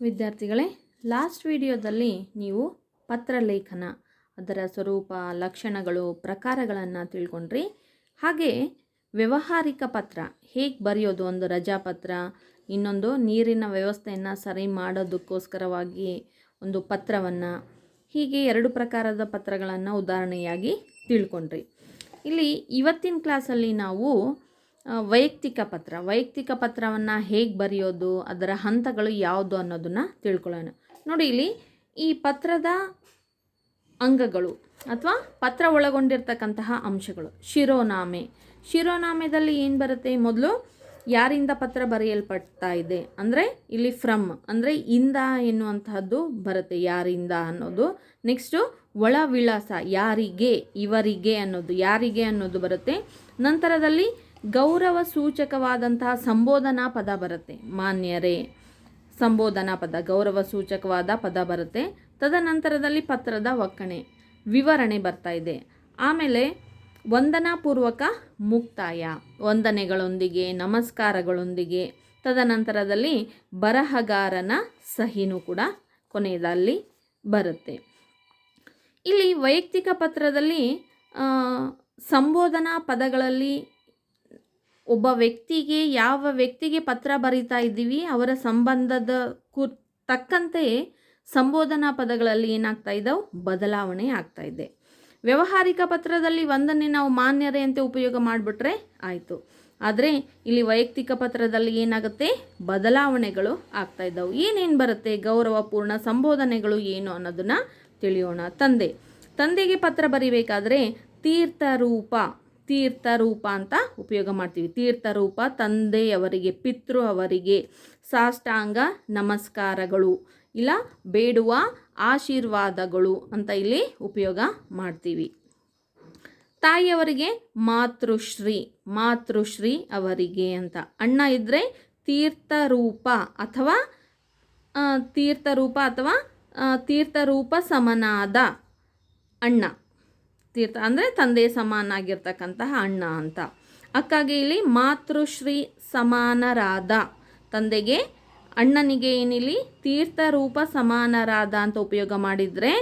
ವಿದ್ಯಾರ್ಥಿಗಳೇ, ಲಾಸ್ಟ್ ವಿಡಿಯೋದಲ್ಲಿ ನೀವು ಪತ್ರಲೇಖನ, ಅದರ ಸ್ವರೂಪ, ಲಕ್ಷಣಗಳು, ಪ್ರಕಾರಗಳನ್ನು ತಿಳ್ಕೊಂಡ್ರಿ. ಹಾಗೆ ವ್ಯವಹಾರಿಕ ಪತ್ರ, ಹೇಗೆ ಬರೆಯೋದು ಒಂದು ರಜಾಪತ್ರ ಇನ್ನೊಂದು ನೀರಿನ ವ್ಯವಸ್ಥೆಯನ್ನು ಸರಿ ಮಾಡೋದಕ್ಕೋಸ್ಕರವಾಗಿ ಒಂದು ಪತ್ರವನ್ನು, ಹೀಗೆ ಎರಡು ಪ್ರಕಾರದ ಪತ್ರಗಳನ್ನು ಉದಾಹರಣೆಯಾಗಿ ತಿಳ್ಕೊಂಡ್ರಿ. ಇಲ್ಲಿ ಇವತ್ತಿನ ಕ್ಲಾಸಲ್ಲಿ ನಾವು ವೈಯಕ್ತಿಕ ಪತ್ರ. ವೈಯಕ್ತಿಕ ಪತ್ರವನ್ನು ಹೇಗೆ ಬರೆಯೋದು, ಅದರ ಹಂತಗಳು ಯಾವುದು ಅನ್ನೋದನ್ನು ತಿಳ್ಕೊಳ್ಳೋಣ. ನೋಡಿ ಇಲ್ಲಿ ಈ ಪತ್ರದ ಅಂಗಗಳು ಅಥವಾ ಪತ್ರ ಒಳಗೊಂಡಿರ್ತಕ್ಕಂತಹ ಅಂಶಗಳು. ಶಿರೋನಾಮೆ. ಶಿರೋನಾಮೆದಲ್ಲಿ ಏನು ಬರುತ್ತೆ? ಮೊದಲು ಯಾರಿಂದ ಪತ್ರ ಬರೆಯಲ್ಪಡ್ತಾ ಇದೆ? ಅಂದರೆ ಇಲ್ಲಿ ಫ್ರಮ್ ಅಂದರೆ ಇಂದ ಎನ್ನುವಂತಹದ್ದು ಬರುತ್ತೆ ಯಾರಿಂದ ಅನ್ನೋದು. ನೆಕ್ಸ್ಟು ಒಳ ವಿಳಾಸ, ಯಾರಿಗೆ, ಇವರಿಗೆ ಅನ್ನೋದು, ಯಾರಿಗೆ ಅನ್ನೋದು ಬರುತ್ತೆ. ನಂತರದಲ್ಲಿ ಗೌರವ ಸೂಚಕವಾದಂತಹ ಸಂಬೋಧನಾ ಪದ ಬರುತ್ತೆ. ಮಾನ್ಯರೇ, ಸಂಬೋಧನಾ ಪದ, ಗೌರವ ಸೂಚಕವಾದ ಪದ ಬರುತ್ತೆ. ತದನಂತರದಲ್ಲಿ ಪತ್ರದ ಒಕ್ಕಣೆ, ವಿವರಣೆ ಬರ್ತಾ ಇದೆ. ಆಮೇಲೆ ವಂದನಾಪೂರ್ವಕ ಮುಕ್ತಾಯ, ವಂದನೆಗಳೊಂದಿಗೆ, ನಮಸ್ಕಾರಗಳೊಂದಿಗೆ. ತದನಂತರದಲ್ಲಿ ಬರಹಗಾರನ ಸಹಿನೂ ಕೂಡ ಕೊನೆಯದಲ್ಲಿ ಬರುತ್ತೆ. ಇಲ್ಲಿ ವೈಯಕ್ತಿಕ ಪತ್ರದಲ್ಲಿ ಸಂಬೋಧನಾ ಪದಗಳಲ್ಲಿ ಒಬ್ಬ ವ್ಯಕ್ತಿಗೆ ಯಾವ ವ್ಯಕ್ತಿಗೆ ಪತ್ರ ಬರೀತಾ ಇದ್ದೀವಿ, ಅವರ ಸಂಬಂಧದ ಕು, ತಕ್ಕಂತೆ ಸಂಬೋಧನಾ ಪದಗಳಲ್ಲಿ ಏನಾಗ್ತಾ ಇದ್ದಾವೆ? ಬದಲಾವಣೆ ಆಗ್ತಾ ಇದೆ. ವ್ಯವಹಾರಿಕ ಪತ್ರದಲ್ಲಿ ಒಂದನ್ನೇ ನಾವು ಮಾನ್ಯರೇ ಅಂತ ಉಪಯೋಗ ಮಾಡಿಬಿಟ್ರೆ ಆಯಿತು. ಆದರೆ ಇಲ್ಲಿ ವೈಯಕ್ತಿಕ ಪತ್ರದಲ್ಲಿ ಏನಾಗುತ್ತೆ? ಬದಲಾವಣೆಗಳು ಆಗ್ತಾ ಇದ್ದಾವೆ. ಏನೇನು ಬರುತ್ತೆ? ಗೌರವಪೂರ್ಣ ಸಂಬೋಧನೆಗಳು ಏನು ಅನ್ನೋದನ್ನು ತಿಳಿಯೋಣ. ತಂದೆ. ತಂದೆಗೆ ಪತ್ರ ಬರಿಬೇಕಾದ್ರೆ ತೀರ್ಥರೂಪ ತೀರ್ಥರೂಪ ಅಂತ ಉಪಯೋಗ ಮಾಡ್ತೀವಿ. ತೀರ್ಥರೂಪ ತಂದೆಯವರಿಗೆ, ಪಿತೃ ಅವರಿಗೆ ಸಾಷ್ಟಾಂಗ ನಮಸ್ಕಾರಗಳು ಇಲ್ಲ ಬೇಡುವ ಆಶೀರ್ವಾದಗಳು ಅಂತ ಇಲ್ಲಿ ಉಪಯೋಗ ಮಾಡ್ತೀವಿ. ತಾಯಿಯವರಿಗೆ ಮಾತೃಶ್ರೀ ಮಾತೃಶ್ರೀ ಅವರಿಗೆ ಅಂತ. ಅಣ್ಣ ಇದ್ದರೆ ತೀರ್ಥರೂಪ ಅಥವಾ ತೀರ್ಥರೂಪ ಅಥವಾ ತೀರ್ಥರೂಪ ಸಮನಾದ ಅಣ್ಣ. ತೀರ್ಥ ಅಂದರೆ ತಂದೆ ಸಮಾನಾಗಿರ್ತಕ್ಕಂತಹ ಅಣ್ಣ ಅಂತ. ಅಕ್ಕಾಗೆ ಇಲ್ಲಿ ಮಾತೃಶ್ರೀ ಸಮಾನರಾದ. ತಂದೆಗೆ ಅಣ್ಣನಿಗೆ ಏನಿಲ್ಲಿ? ತೀರ್ಥರೂಪ ಸಮಾನರಾದ ಅಂತ ಉಪಯೋಗ ಮಾಡಿದರೆ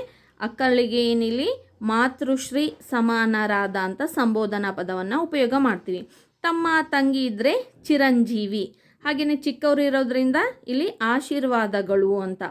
ಅಕ್ಕಳಿಗೆ ಏನಿಲ್ಲಿ? ಮಾತೃಶ್ರೀ ಸಮಾನರಾದ ಅಂತ ಸಂಬೋಧನಾ ಪದವನ್ನು ಉಪಯೋಗ ಮಾಡ್ತೀವಿ. ತಮ್ಮ ತಂಗಿ ಇದ್ದರೆ ಚಿರಂಜೀವಿ. ಹಾಗೆಯೇ ಚಿಕ್ಕವರು ಇರೋದ್ರಿಂದ ಇಲ್ಲಿ ಆಶೀರ್ವಾದಗಳು ಅಂತ.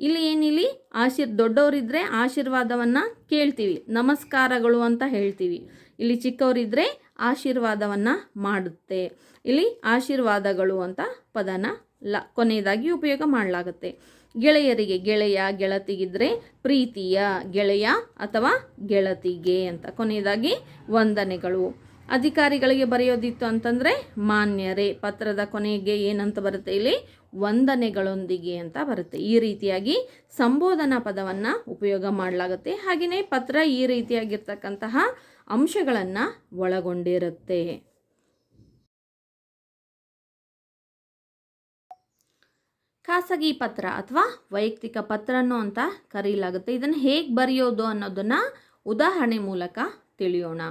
ಇಲ್ಲಿ ಏನಿಲ್ಲಿ? ಆಶೀರ್ ದೊಡ್ಡವರಿದ್ದರೆ ಆಶೀರ್ವಾದವನ್ನು ಕೇಳ್ತೀವಿ, ನಮಸ್ಕಾರಗಳು ಅಂತ ಹೇಳ್ತೀವಿ. ಇಲ್ಲಿ ಚಿಕ್ಕವರಿದ್ದರೆ ಆಶೀರ್ವಾದವನ್ನು ಮಾಡುತ್ತೆ. ಇಲ್ಲಿ ಆಶೀರ್ವಾದಗಳು ಅಂತ ಪದನ ಲ, ಕೊನೆಯದಾಗಿ ಉಪಯೋಗ ಮಾಡಲಾಗುತ್ತೆ. ಗೆಳೆಯರಿಗೆ ಗೆಳೆಯ, ಗೆಳತಿಗಿದ್ರೆ ಪ್ರೀತಿಯ, ಗೆಳೆಯ ಅಥವಾ ಗೆಳತಿಗೆ ಅಂತ. ಕೊನೆಯದಾಗಿ ವಂದನೆಗಳು. ಅಧಿಕಾರಿಗಳಿಗೆ ಬರೆಯೋದಿತ್ತು ಅಂತಂದರೆ ಮಾನ್ಯರೇ. ಪತ್ರದ ಕೊನೆಗೆ ಏನಂತ ಬರುತ್ತೆ ಇಲ್ಲಿ? ವಂದನೆಗಳೊಂದಿಗೆ ಅಂತ ಬರುತ್ತೆ. ಈ ರೀತಿಯಾಗಿ ಸಂಬೋಧನಾ ಪದವನ್ನು ಉಪಯೋಗ ಮಾಡಲಾಗುತ್ತೆ. ಹಾಗೆಯೇ ಪತ್ರ ಈ ರೀತಿಯಾಗಿರ್ತಕ್ಕಂತಹ ಅಂಶಗಳನ್ನು ಒಳಗೊಂಡಿರುತ್ತೆ. ಖಾಸಗಿ ಪತ್ರ ಅಥವಾ ವೈಯಕ್ತಿಕ ಪತ್ರನೂ ಅಂತ ಕರೆಯಲಾಗುತ್ತೆ ಇದನ್ನು ಹೇಗೆ ಬರೆಯೋದು ಅನ್ನೋದನ್ನು ಉದಾಹರಣೆ ಮೂಲಕ ತಿಳಿಯೋಣ.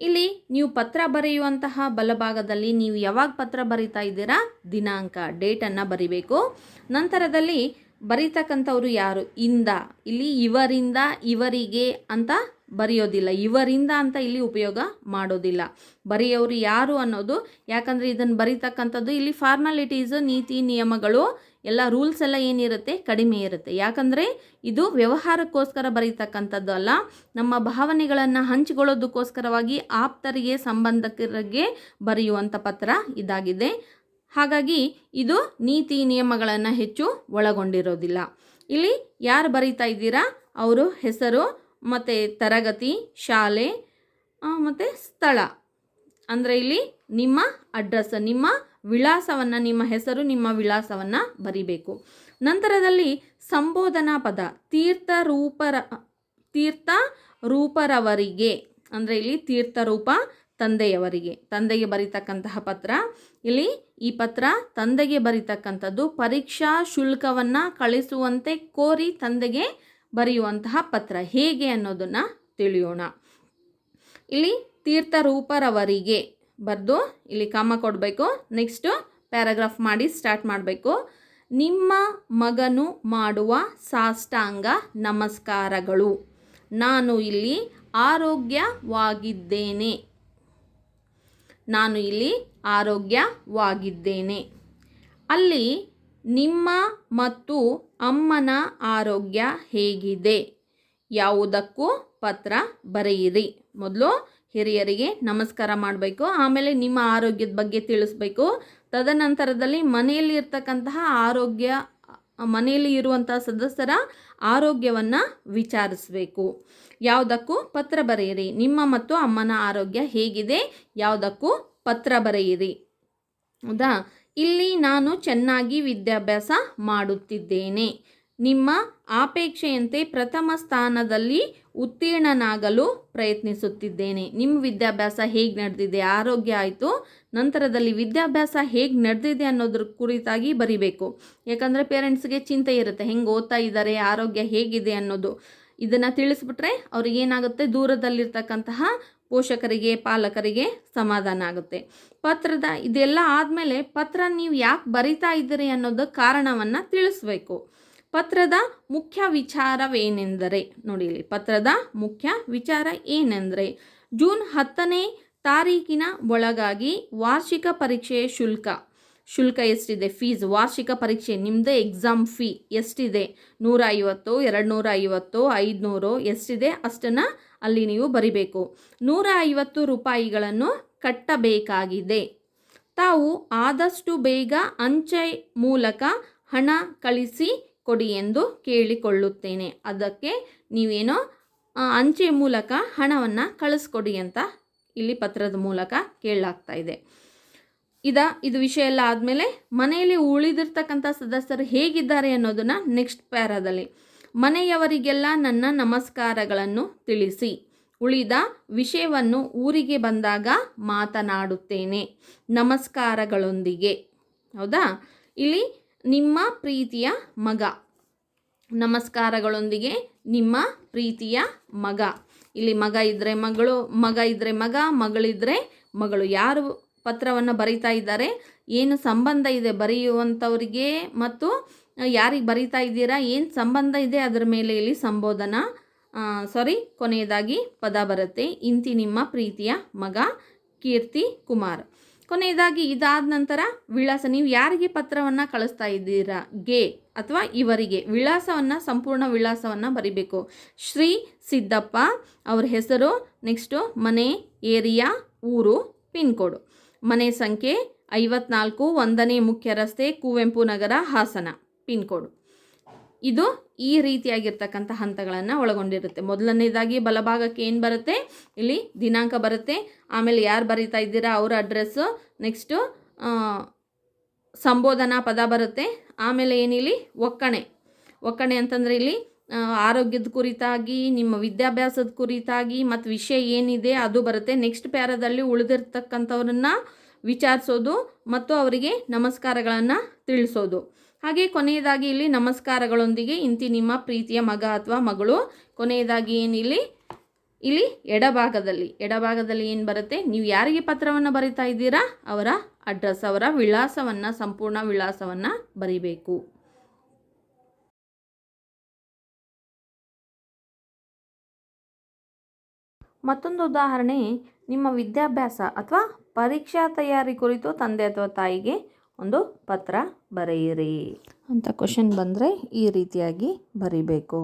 ಇಲ್ಲಿ ನೀವು ಪತ್ರ ಬರೆಯುವಂತಹ ಬಲಭಾಗದಲ್ಲಿ ನೀವು ಯಾವಾಗ ಪತ್ರ ಬರಿತಾ ಇದ್ದೀರಾ? ದಿನಾಂಕ ಡೇಟನ್ನು ಬರಿಬೇಕು. ನಂತರದಲ್ಲಿ ಬರೀತಕ್ಕಂಥವ್ರು ಯಾರು? ಇಂದ. ಇಲ್ಲಿ ಇವರಿಂದ, ಇವರಿಗೆ ಅಂತ ಬರೆಯೋದಿಲ್ಲ. ಇವರಿಂದ ಅಂತ ಇಲ್ಲಿ ಉಪಯೋಗ ಮಾಡೋದಿಲ್ಲ. ಬರೆಯೋರು ಯಾರು ಅನ್ನೋದು, ಯಾಕಂದರೆ ಇದನ್ನು ಬರೀತಕ್ಕಂಥದ್ದು ಇಲ್ಲಿ ಫಾರ್ಮಾಲಿಟೀಸು ನೀತಿ, ನಿಯಮಗಳು, ಎಲ್ಲ ರೂಲ್ಸ್ ಎಲ್ಲ ಏನಿರುತ್ತೆ ಕಡಿಮೆ ಇರುತ್ತೆ. ಯಾಕಂದರೆ ಇದು ವ್ಯವಹಾರಕ್ಕೋಸ್ಕರ ಬರೀತಕ್ಕಂಥದ್ದು ಅಲ್ಲ. ನಮ್ಮ ಭಾವನೆಗಳನ್ನು ಹಂಚಿಕೊಳ್ಳೋದಕ್ಕೋಸ್ಕರವಾಗಿ ಆಪ್ತರಿಗೆ ಸಂಬಂಧಕರಿಗೆ ಬರೆಯುವಂಥ ಪತ್ರ ಇದಾಗಿದೆ. ಹಾಗಾಗಿ ಇದು ನೀತಿ ನಿಯಮಗಳನ್ನು ಹೆಚ್ಚು ಒಳಗೊಂಡಿರೋದಿಲ್ಲ. ಇಲ್ಲಿ ಯಾರು ಬರೀತಾ ಇದ್ದೀರಾ? ಅವರು ಹೆಸರು ಮತ್ತು ತರಗತಿ, ಶಾಲೆ ಮತ್ತು ಸ್ಥಳ. ಅಂದರೆ ಇಲ್ಲಿ ನಿಮ್ಮ ಅಡ್ರೆಸ್ ನಿಮ್ಮ ವಿಳಾಸವನ್ನು, ನಿಮ್ಮ ಹೆಸರು, ನಿಮ್ಮ ವಿಳಾಸವನ್ನು ಬರಿಬೇಕು. ನಂತರದಲ್ಲಿ ಸಂಬೋಧನಾ ಪದ, ತೀರ್ಥ ರೂಪರ, ತೀರ್ಥ ರೂಪರವರಿಗೆ. ಅಂದರೆ ಇಲ್ಲಿ ತೀರ್ಥರೂಪ ತಂದೆಯವರಿಗೆ. ತಂದೆಗೆ ಬರೀತಕ್ಕಂತಹ ಪತ್ರ. ಇಲ್ಲಿ ಈ ಪತ್ರ ತಂದೆಗೆ ಬರೀತಕ್ಕಂಥದ್ದು ಪರೀಕ್ಷಾ ಶುಲ್ಕವನ್ನು ಕಳಿಸುವಂತೆ ಕೋರಿ ತಂದೆಗೆ ಬರೆಯುವಂತಹ ಪತ್ರ ಹೇಗೆ ಅನ್ನೋದನ್ನು ತಿಳಿಯೋಣ. ಇಲ್ಲಿ ತೀರ್ಥರೂಪರವರಿಗೆ ಬರೆದು ಇಲ್ಲಿ ಕಾಮ ಕೊಡಬೇಕು. ನೆಕ್ಸ್ಟು ಪ್ಯಾರಾಗ್ರಾಫ್ ಮಾಡಿ ಸ್ಟಾರ್ಟ್ ಮಾಡಬೇಕು. ನಿಮ್ಮ ಮಗನು ಮಾಡುವ ಸಾಷ್ಟಾಂಗ ನಮಸ್ಕಾರಗಳು. ನಾನು ಇಲ್ಲಿ ಆರೋಗ್ಯವಾಗಿದ್ದೇನೆ. ನಾನು ಇಲ್ಲಿ ಆರೋಗ್ಯವಾಗಿದ್ದೇನೆ. ಅಲ್ಲಿ ನಿಮ್ಮ ಮತ್ತು ಅಮ್ಮನ ಆರೋಗ್ಯ ಹೇಗಿದೆ? ಯಾವುದಕ್ಕೂ ಪತ್ರ ಬರೆಯಿರಿ. ಮೊದಲು ಹಿರಿಯರಿಗೆ ನಮಸ್ಕಾರ ಮಾಡಬೇಕು, ಆಮೇಲೆ ನಿಮ್ಮ ಆರೋಗ್ಯದ ಬಗ್ಗೆ ತಿಳಿಸ್ಬೇಕು. ತದನಂತರದಲ್ಲಿ ಮನೆಯಲ್ಲಿ ಇರ್ತಕ್ಕಂತಹ ಆರೋಗ್ಯ, ಮನೆಯಲ್ಲಿ ಇರುವಂತಹ ಸದಸ್ಯರ ಆರೋಗ್ಯವನ್ನು ವಿಚಾರಿಸಬೇಕು. ಯಾವುದಕ್ಕೂ ಪತ್ರ ಬರೆಯಿರಿ. ನಿಮ್ಮ ಮತ್ತು ಅಮ್ಮನ ಆರೋಗ್ಯ ಹೇಗಿದೆ? ಯಾವುದಕ್ಕೂ ಪತ್ರ ಬರೆಯಿರಿ. ಹೌದಾ? ಇಲ್ಲಿ ನಾನು ಚೆನ್ನಾಗಿ ವಿದ್ಯಾಭ್ಯಾಸ ಮಾಡುತ್ತಿದ್ದೇನೆ. ನಿಮ್ಮ ಅಪೇಕ್ಷೆಯಂತೆ ಪ್ರಥಮ ಸ್ಥಾನದಲ್ಲಿ ಉತ್ತೀರ್ಣನಾಗಲು ಪ್ರಯತ್ನಿಸುತ್ತಿದ್ದೇನೆ. ನಿಮ್ಮ ವಿದ್ಯಾಭ್ಯಾಸ ಹೇಗೆ ನಡೆದಿದೆ? ಆರೋಗ್ಯ ಆಯಿತು. ನಂತರದಲ್ಲಿ ವಿದ್ಯಾಭ್ಯಾಸ ಹೇಗೆ ನಡೆದಿದೆ ಅನ್ನೋದ್ರ ಕುರಿತಾಗಿ ಬರಿಬೇಕು. ಯಾಕಂದರೆ ಪೇರೆಂಟ್ಸ್ಗೆ ಚಿಂತೆ ಇರುತ್ತೆ. ಹೆಂಗೆ ಓದ್ತಾ ಇದ್ದಾರೆ? ಆರೋಗ್ಯ ಹೇಗಿದೆ ಅನ್ನೋದು. ಇದನ್ನು ತಿಳಿಸ್ಬಿಟ್ರೆ ಅವ್ರಿಗೇನಾಗುತ್ತೆ ದೂರದಲ್ಲಿರ್ತಕ್ಕಂತಹ ಪೋಷಕರಿಗೆ, ಪಾಲಕರಿಗೆ ಸಮಾಧಾನ ಆಗುತ್ತೆ. ಪತ್ರದ ಇದೆಲ್ಲ ಆದಮೇಲೆ ಪತ್ರ ನೀವು ಯಾಕೆ ಬರಿತಾ ಇದ್ದೀರಿ ಅನ್ನೋದು ಕಾರಣವನ್ನು ತಿಳಿಸ್ಬೇಕು. ಪತ್ರದ ಮುಖ್ಯ ವಿಚಾರವೇನೆಂದರೆ, ನೋಡಿ ಪತ್ರದ ಮುಖ್ಯ ವಿಚಾರ ಏನೆಂದರೆ, ಜೂನ್ ಹತ್ತನೇ ತಾರೀಕಿನ ಒಳಗಾಗಿ ವಾರ್ಷಿಕ ಪರೀಕ್ಷೆಯ ಶುಲ್ಕ. ಶುಲ್ಕ ಎಷ್ಟಿದೆ? ಫೀಸ್. ವಾರ್ಷಿಕ ಪರೀಕ್ಷೆ ನಿಮ್ಮದೇ ಎಕ್ಸಾಮ್ ಫೀ ಎಷ್ಟಿದೆ? ನೂರ ಐವತ್ತು ಎರಡು ನೂರ ಐವತ್ತು ಐದುನೂರು ಎಷ್ಟಿದೆ? ಅಷ್ಟನ್ನು ಅಲ್ಲಿ ನೀವು ಬರಿಬೇಕು. ನೂರ ಐವತ್ತು ರೂಪಾಯಿಗಳನ್ನು ಕಟ್ಟಬೇಕಾಗಿದೆ. ತಾವು ಆದಷ್ಟು ಬೇಗ ಅಂಚೆ ಮೂಲಕ ಹಣ ಕಳಿಸಿ ಕೊಡಿ ಎಂದು ಕೇಳಿಕೊಳ್ಳುತ್ತೇನೆ. ಅದಕ್ಕೆ ನೀವೇನೋ ಅಂಚೆ ಮೂಲಕ ಹಣವನ್ನು ಕಳಿಸ್ಕೊಡಿ ಅಂತ ಇಲ್ಲಿ ಪತ್ರದ ಮೂಲಕ ಕೇಳಲಾಗ್ತಾ ಇದೆ. ಇದ, ಇದು ವಿಷಯ ಎಲ್ಲ ಆದಮೇಲೆ ಮನೆಯಲ್ಲಿ ಉಳಿದಿರ್ತಕ್ಕಂಥ ಸದಸ್ಯರು ಹೇಗಿದ್ದಾರೆ ಅನ್ನೋದನ್ನು ನೆಕ್ಸ್ಟ್ ಪ್ಯಾರಾದಲ್ಲಿ ಮನೆಯವರಿಗೆಲ್ಲ ನನ್ನ ನಮಸ್ಕಾರಗಳನ್ನು ತಿಳಿಸಿ. ಉಳಿದ ವಿಷಯವನ್ನು ಊರಿಗೆ ಬಂದಾಗ ಮಾತನಾಡುತ್ತೇನೆ. ನಮಸ್ಕಾರಗಳೊಂದಿಗೆ. ಹೌದಾ? ಇಲ್ಲಿ ನಿಮ್ಮ ಪ್ರೀತಿಯ ಮಗ. ನಮಸ್ಕಾರಗಳೊಂದಿಗೆ ನಿಮ್ಮ ಪ್ರೀತಿಯ ಮಗ. ಇಲ್ಲಿ ಮಗ ಇದ್ದರೆ ಮಗಳು, ಮಗ ಇದ್ದರೆ ಮಗ, ಮಗಳಿದ್ರೆ ಮಗಳು. ಯಾರು ಪತ್ರವನ್ನು ಬರಿತಾ ಇದ್ದಾರೆ? ಏನು ಸಂಬಂಧ ಇದೆ ಬರೆಯುವಂಥವ್ರಿಗೆ ಮತ್ತು ಯಾರಿಗೆ ಬರಿತಾ ಇದ್ದೀರಾ? ಏನು ಸಂಬಂಧ ಇದೆ ಅದರ ಮೇಲೆ ಇಲ್ಲಿ ಸಂಬೋಧನ? ಸಾರಿ ಕೊನೆಯದಾಗಿ ಪದ ಬರುತ್ತೆ. ಇಂತಿ ನಿಮ್ಮ ಪ್ರೀತಿಯ ಮಗ ಕೀರ್ತಿ ಕುಮಾರ್. ಕೊನೆಯದಾಗಿ ಇದಾದ ನಂತರ ವಿಳಾಸ, ನೀವು ಯಾರಿಗೆ ಪತ್ರವನ್ನು ಕಳಿಸ್ತಾ ಇದ್ದೀರಾ? ಗೆ ಅಥವಾ ಇವರಿಗೆ. ವಿಳಾಸವನ್ನು, ಸಂಪೂರ್ಣ ವಿಳಾಸವನ್ನು ಬರಿಬೇಕು. ಶ್ರೀ ಸಿದ್ದಪ್ಪ ಅವ್ರ ಹೆಸರು ನೆಕ್ಸ್ಟು ಮನೆ ಏರಿಯಾ, ಊರು, ಪಿನ್ ಕೋಡು. ಮನೆ ಸಂಖ್ಯೆ ಐವತ್ನಾಲ್ಕು, ಒಂದನೇ ಮುಖ್ಯ ರಸ್ತೆ, ಕುವೆಂಪು ನಗರ, ಹಾಸನ. Pin code. ಇದು ಈ ರೀತಿಯಾಗಿರ್ತಕ್ಕಂಥ ಹಂತಗಳನ್ನು ಒಳಗೊಂಡಿರುತ್ತೆ. ಮೊದಲನೇದಾಗಿ ಬಲಭಾಗಕ್ಕೆ ಏನು ಬರುತ್ತೆ? ಇಲ್ಲಿ ದಿನಾಂಕ ಬರುತ್ತೆ. ಆಮೇಲೆ ಯಾರು ಬರೀತಾ ಇದ್ದೀರಾ? ಅವರ ಅಡ್ರೆಸ್ಸು ನೆಕ್ಸ್ಟು ಸಂಬೋಧನಾ ಪದ ಬರುತ್ತೆ. ಆಮೇಲೆ ಏನಿಲ್ಲಿ? ಒಕ್ಕಣೆ. ಒಕ್ಕಣೆ ಅಂತಂದರೆ ಇಲ್ಲಿ ಆರೋಗ್ಯದ ಕುರಿತಾಗಿ, ನಿಮ್ಮ ವಿದ್ಯಾಭ್ಯಾಸದ ಕುರಿತಾಗಿ ಮತ್ತು ವಿಷಯ ಏನಿದೆ ಅದು ಬರುತ್ತೆ. ನೆಕ್ಸ್ಟ್ ಪ್ಯಾರದಲ್ಲಿ ಉಳಿದಿರ್ತಕ್ಕಂಥವ್ರನ್ನ ವಿಚಾರಿಸೋದು ಮತ್ತು ಅವರಿಗೆ ನಮಸ್ಕಾರಗಳನ್ನು ತಿಳಿಸೋದು. ಹಾಗೆ ಕೊನೆಯದಾಗಿ ಇಲ್ಲಿ ನಮಸ್ಕಾರಗಳೊಂದಿಗೆ ಇಂತಿ ನಿಮ್ಮ ಪ್ರೀತಿಯ ಮಗ ಅಥವಾ ಮಗಳು. ಕೊನೆಯದಾಗಿ ಏನಿಲ್ಲಿ ಇಲ್ಲಿ ಎಡಭಾಗದಲ್ಲಿ. ಎಡಭಾಗದಲ್ಲಿ ಏನು ಬರುತ್ತೆ? ನೀವು ಯಾರಿಗೆ ಪತ್ರವನ್ನು ಬರಿತಾ ಇದ್ದೀರಾ? ಅವರ ಅಡ್ರೆಸ್, ಅವರ ವಿಳಾಸವನ್ನು, ಸಂಪೂರ್ಣ ವಿಳಾಸವನ್ನು ಬರಿಬೇಕು. ಮತ್ತೊಂದು ಉದಾಹರಣೆ, ನಿಮ್ಮ ವಿದ್ಯಾಭ್ಯಾಸ ಅಥವಾ ಪರೀಕ್ಷಾ ತಯಾರಿ ಕುರಿತು ತಂದೆ ಅಥವಾ ತಾಯಿಗೆ ಒಂದು ಪತ್ರ ಬರೆಯಿರಿ. ಅಂತ ಕ್ವಶನ್ ಬಂದರೆ ಈ ರೀತಿಯಾಗಿ ಬರಿಬೇಕು.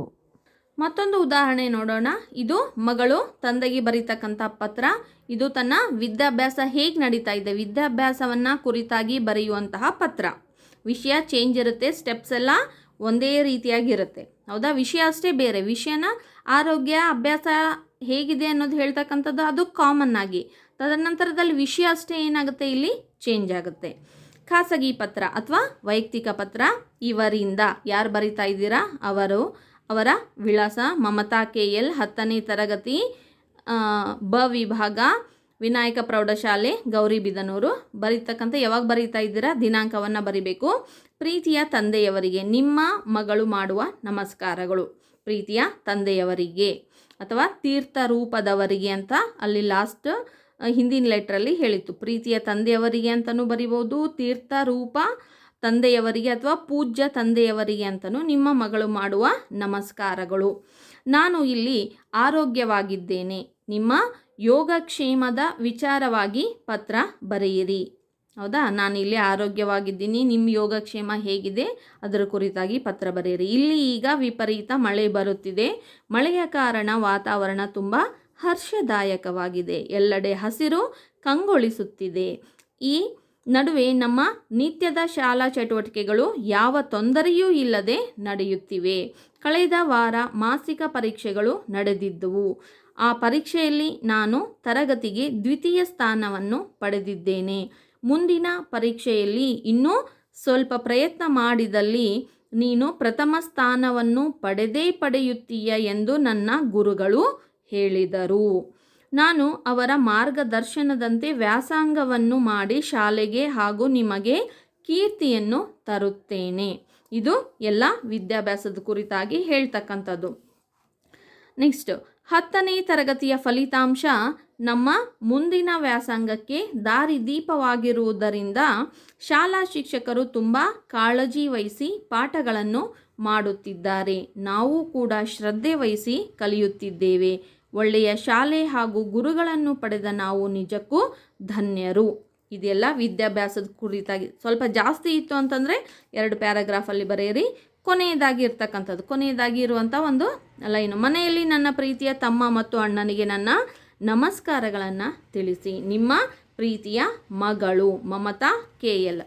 ಮತ್ತೊಂದು ಉದಾಹರಣೆ ನೋಡೋಣ. ಇದು ಮಗಳು ತಂದೆಗೆ ಬರೀತಕ್ಕಂಥ ಪತ್ರ. ಇದು ತನ್ನ ವಿದ್ಯಾಭ್ಯಾಸ ಹೇಗೆ ನಡೀತಾ ಇದೆ? ವಿದ್ಯಾಭ್ಯಾಸವನ್ನು ಕುರಿತಾಗಿ ಬರೆಯುವಂತಹ ಪತ್ರ. ವಿಷಯ ಚೇಂಜ್ ಇರುತ್ತೆ ಸ್ಟೆಪ್ಸ್ ಎಲ್ಲ ಒಂದೇ ರೀತಿಯಾಗಿರುತ್ತೆ ಹೌದಾ? ವಿಷಯ ಅಷ್ಟೇ ಬೇರೆ. ವಿಷಯನ ಆರೋಗ್ಯ ಅಭ್ಯಾಸ ಹೇಗಿದೆ ಅನ್ನೋದು ಹೇಳ್ತಕ್ಕಂಥದ್ದು ಅದು ಕಾಮನ್ ಆಗಿ. ತದನಂತರದಲ್ಲಿ ವಿಷಯ ಅಷ್ಟೇ ಏನಾಗುತ್ತೆ? ಇಲ್ಲಿ ಚೇಂಜ್ ಆಗುತ್ತೆ. ಖಾಸಗಿ ಪತ್ರ ಅಥವಾ ವೈಯಕ್ತಿಕ ಪತ್ರ ಇವರಿಂದ. ಯಾರು ಬರಿತಾ ಇದ್ದೀರಾ? ಅವರು. ಅವರ ವಿಳಾಸ ಮಮತಾ ಕೆ ಎಲ್ ಹತ್ತನೇ ತರಗತಿ ಬ ವಿಭಾಗ, ವಿನಾಯಕ ಪ್ರೌಢಶಾಲೆ ಗೌರಿಬಿದನೂರು ಬರೀತಕ್ಕಂಥ ಯಾವಾಗ ಬರೀತಾ ಇದ್ದೀರಾ? ದಿನಾಂಕವನ್ನು ಬರಿಬೇಕು. ಪ್ರೀತಿಯ ತಂದೆಯವರಿಗೆ, ನಿಮ್ಮ ಮಗಳು ಮಾಡುವ ನಮಸ್ಕಾರಗಳು. ಪ್ರೀತಿಯ ತಂದೆಯವರಿಗೆ ಅಥವಾ ತೀರ್ಥ ರೂಪದವರಿಗೆ ಅಂತ ಅಲ್ಲಿ ಲಾಸ್ಟ್ ಹಿಂದಿನ ಲೆಟ್ರಲ್ಲಿ ಹೇಳಿತ್ತು. ಪ್ರೀತಿಯ ತಂದೆಯವರಿಗೆ ಅಂತಲೂ ಬರಿಬೋದು, ತೀರ್ಥ ರೂಪ ತಂದೆಯವರಿಗೆ ಅಥವಾ ಪೂಜ್ಯ ತಂದೆಯವರಿಗೆ ಅಂತಲೂ ನಿಮ್ಮ ಮಗಳು ಮಾಡುವ ನಮಸ್ಕಾರಗಳು. ನಾನು ಇಲ್ಲಿ ಆರೋಗ್ಯವಾಗಿದ್ದೇನೆ. ನಿಮ್ಮ ಯೋಗಕ್ಷೇಮದ ವಿಚಾರವಾಗಿ ಪತ್ರ ಬರೆಯಿರಿ. ಹೌದಾ? ನಾನು ಇಲ್ಲಿ ಆರೋಗ್ಯವಾಗಿದ್ದೀನಿ. ನಿಮ್ಮ ಯೋಗಕ್ಷೇಮ ಹೇಗಿದೆ? ಅದರ ಕುರಿತಾಗಿ ಪತ್ರ ಬರೆಯಿರಿ. ಇಲ್ಲಿ ಈಗ ವಿಪರೀತ ಮಳೆ ಬರುತ್ತಿದೆ. ಮಳೆಯ ಕಾರಣ ವಾತಾವರಣ ತುಂಬ ಹರ್ಷದಾಯಕವಾಗಿದೆ. ಎಲ್ಲೆಡೆ ಹಸಿರು ಕಂಗೊಳಿಸುತ್ತಿದೆ. ಈ ನಡುವೆ ನಮ್ಮ ನಿತ್ಯದ ಶಾಲಾ ಚಟುವಟಿಕೆಗಳು ಯಾವ ತೊಂದರೆಯೂ ಇಲ್ಲದೆ ನಡೆಯುತ್ತಿವೆ. ಕಳೆದ ವಾರ ಮಾಸಿಕ ಪರೀಕ್ಷೆಗಳು ನಡೆದಿದ್ದವು. ಆ ಪರೀಕ್ಷೆಯಲ್ಲಿ ನಾನು ತರಗತಿಗೆ ದ್ವಿತೀಯ ಸ್ಥಾನವನ್ನು ಪಡೆದಿದ್ದೇನೆ. ಮುಂದಿನ ಪರೀಕ್ಷೆಯಲ್ಲಿ ಇನ್ನೂ ಸ್ವಲ್ಪ ಪ್ರಯತ್ನ ಮಾಡಿದಲ್ಲಿ ನೀನು ಪ್ರಥಮ ಸ್ಥಾನವನ್ನು ಪಡೆದೇ ಪಡೆಯುತ್ತೀಯ ಎಂದು ನನ್ನ ಗುರುಗಳು ಹೇಳಿದರು. ನಾನು ಅವರ ಮಾರ್ಗದರ್ಶನದಂತೆ ವ್ಯಾಸಂಗವನ್ನು ಮಾಡಿ ಶಾಲೆಗೆ ಹಾಗೂ ನಿಮಗೆ ಕೀರ್ತಿಯನ್ನು ತರುತ್ತೇನೆ. ಇದು ಎಲ್ಲ ವಿದ್ಯಾಭ್ಯಾಸದ ಕುರಿತಾಗಿ ಹೇಳ್ತಕ್ಕಂಥದ್ದು. ನೆಕ್ಸ್ಟ್, ಹತ್ತನೇ ತರಗತಿಯ ಫಲಿತಾಂಶ, ನಮ್ಮ ಮುಂದಿನ ವ್ಯಾಸಂಗಕ್ಕೆ ದಾರಿದೀಪವಾಗಿರುವುದರಿಂದ ಶಾಲಾ ಶಿಕ್ಷಕರು ತುಂಬ ಕಾಳಜಿ ವಹಿಸಿ ಪಾಠಗಳನ್ನು ಮಾಡುತ್ತಿದ್ದಾರೆ. ನಾವು ಕೂಡ ಶ್ರದ್ಧೆ ವಹಿಸಿ ಕಲಿಯುತ್ತಿದ್ದೇವೆ. ಒಳ್ಳೆಯ ಶಾಲೆ ಹಾಗೂ ಗುರುಗಳನ್ನು ಪಡೆದ ನಾವು ನಿಜಕ್ಕೂ ಧನ್ಯರು. ಇದೆಲ್ಲ ವಿದ್ಯಾಭ್ಯಾಸದ ಕುರಿತಾಗಿ. ಸ್ವಲ್ಪ ಜಾಸ್ತಿ ಇತ್ತು ಅಂತಂದರೆ ಎರಡು ಪ್ಯಾರಾಗ್ರಾಫಲ್ಲಿ ಬರೆಯಿರಿ. ಕೊನೆಯದಾಗಿ ಇರ್ತಕ್ಕಂಥದ್ದು. ಕೊನೆಯದಾಗಿ ಇರುವಂಥ ಒಂದು ಲೈನು. ಮನೆಯಲ್ಲಿ ನನ್ನ ಪ್ರೀತಿಯ ತಮ್ಮ ಮತ್ತು ಅಣ್ಣನಿಗೆ ನನ್ನ ನಮಸ್ಕಾರಗಳನ್ನು ತಿಳಿಸಿ. ನಿಮ್ಮ ಪ್ರೀತಿಯ ಮಗಳು ಮಮತಾ ಕೆ ಎಲ್.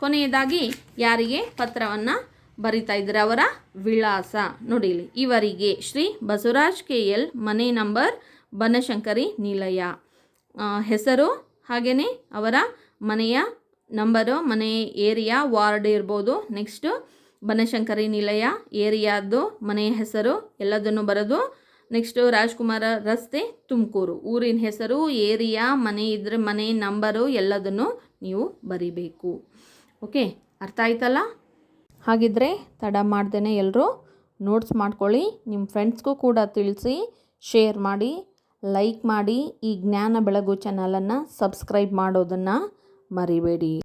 ಕೊನೆಯದಾಗಿ ಯಾರಿಗೆ ಪತ್ರವನ್ನು ಬರಿತಾ ಇದ್ದಾರೆ ಅವರ ವಿಳಾಸ. ನೋಡಿಲಿ ಇವರಿಗೆ ಶ್ರೀ ಬಸವರಾಜ್ ಕೆ ಎಲ್ ಮನೆ ನಂಬರ್ ಬನಶಂಕರಿ ನಿಲಯ. ಹೆಸರು ಹಾಗೆಯೇ ಅವರ ಮನೆಯ ನಂಬರು, ಮನೆ ಏರಿಯಾ, ವಾರ್ಡ್ ಇರ್ಬೋದು. ನೆಕ್ಸ್ಟು ಬನಶಂಕರಿ ನಿಲಯ, ಏರಿಯಾದ್ದು, ಮನೆಯ ಹೆಸರು, ಎಲ್ಲದನ್ನು ಬರೆದು. ನೆಕ್ಸ್ಟು ರಾಜ್ಕುಮಾರ ರಸ್ತೆ, ತುಮಕೂರು. ಊರಿನ ಹೆಸರು, ಏರಿಯಾ, ಮನೆ ಇದ್ರೆ ಮನೆ, ನಂಬರು, ಎಲ್ಲದನ್ನು ನೀವು ಬರಿಬೇಕು. ಓಕೆ, ಅರ್ಥ ಆಯ್ತಲ್ಲ? ಹಾಗಿದ್ರೆ ತಡ ಮಾಡ್ದೇ ಎಲ್ಲರೂ ನೋಟ್ಸ್ ಮಾಡ್ಕೊಳ್ಳಿ ನಿಮ್ಮ ಫ್ರೆಂಡ್ಸ್ಗೂ ಕೂಡ ತಿಳಿಸಿ, ಶೇರ್ ಮಾಡಿ, ಲೈಕ್ ಮಾಡಿ, ಈ ಜ್ಞಾನ ಬೆಳಗು ಚಾನಲನ್ನು ಸಬ್ಸ್ಕ್ರೈಬ್ ಮಾಡೋದನ್ನು ಮರಿಬೇಡಿ.